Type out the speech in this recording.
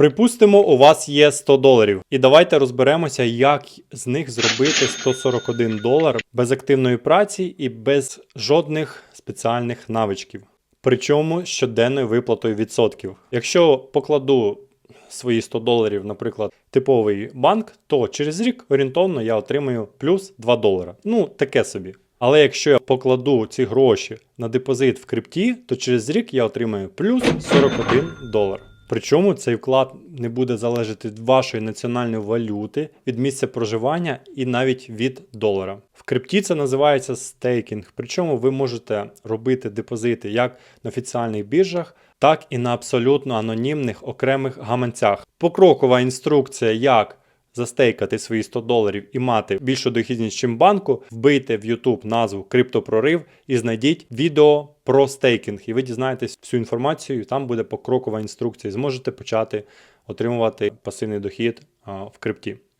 Припустимо, у вас є 100 доларів, і давайте розберемося, як з них зробити 141 долар без активної праці і без жодних спеціальних навичків. Причому щоденною виплатою відсотків. Якщо покладу свої 100 доларів, наприклад, типовий банк, то через рік орієнтовно я отримаю плюс 2 долара. Ну, таке собі. Але якщо я покладу ці гроші на депозит в крипті, то через рік я отримаю плюс 41 долар. Причому цей вклад не буде залежати від вашої національної валюти, від місця проживання і навіть від долара. В крипті це називається стейкінг. Причому ви можете робити депозити як на офіціальних біржах, так і на абсолютно анонімних окремих гаманцях. Покрокова інструкція, як застейкати свої 100 доларів і мати більшу дохідність, ніж банку, вбийте в YouTube назву Криптопрорив і знайдіть відео про стейкінг. І ви дізнаєтесь всю інформацію, там буде покрокова інструкція. І зможете почати отримувати пасивний дохід в крипті.